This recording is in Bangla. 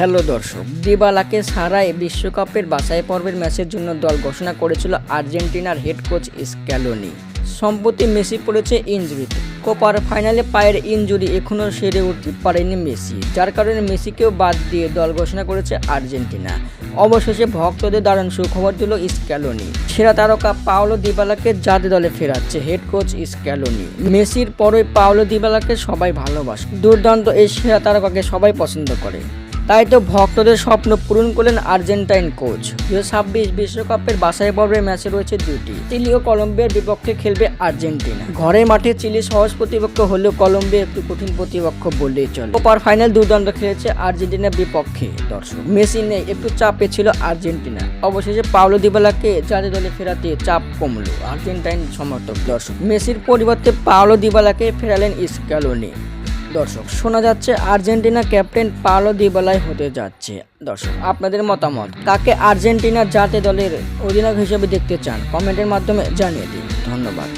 হ্যালো দর্শক, দিবালাকে সারাই বিশ্বকাপের বাছাই পর্বের ম্যাচের জন্য দল ঘোষণা করেছিল আর্জেন্টিনার হেড কোচ স্ক্যালোনি। সম্প্রতি মেসি পড়েছে ইনজুরিতে। কোপার ফাইনালে পায়ের ইনজুরি এখনও সেরে উঠতে পারেনি মেসি, যার কারণে মেসিকেও বাদ দিয়ে দল ঘোষণা করেছে আর্জেন্টিনা। অবশেষে ভক্তদের দারুণ সুখবর দিল স্ক্যালোনি। সেরা তারকা পাওলো দিবালাকে জাতীয় দলে ফেরাচ্ছে হেড কোচ স্ক্যালোনি। মেসির পরই পাওলো দিবালাকে সবাই ভালোবাসে। দুর্দান্ত এই সেরা তারকাকে সবাই পছন্দ করে। তাই তো ভক্তদের স্বপ্ন পূরণ করলেন আর্জেন্টাইন কোচ। দু ছাব্বিশ বিশ্বকাপের বাছাই পর্বের ম্যাচে রয়েছে দুটি চিলি ও কলম্বিয়ার বিপক্ষে খেলবে আর্জেন্টিনা। ঘরে মাঠে চিলি সহজ প্রতিপক্ষ হলেও কলম্বিয়া একটু কঠিন প্রতিপক্ষ বললেই চলে। কোপার ফাইনাল দুর্দান্ত খেলেছে আর্জেন্টিনার বিপক্ষে দর্শক। মেসি নেই একটু চাপে ছিল আর্জেন্টিনা। অবশেষে পাওলো দিবালাকে জাতীয় দলে ফেরাতে চাপ কমলো আর্জেন্টাইন সমর্থক দর্শক। মেসির পরিবর্তে পাওলো দিবালাকে ফেরালেন স্ক্যালোনি দর্শক, শোনা যাচ্ছে আর্জেন্টিনা ক্যাপ্টেন পাওলো দিবালাই হতে যাচ্ছে। দর্শক, আপনাদের মতামত? কাকে আর্জেন্টিনার জাতীয় দলের অধিনায়ক হিসেবে দেখতে চান? কমেন্টের মাধ্যমে জানিয়ে দিন। ধন্যবাদ।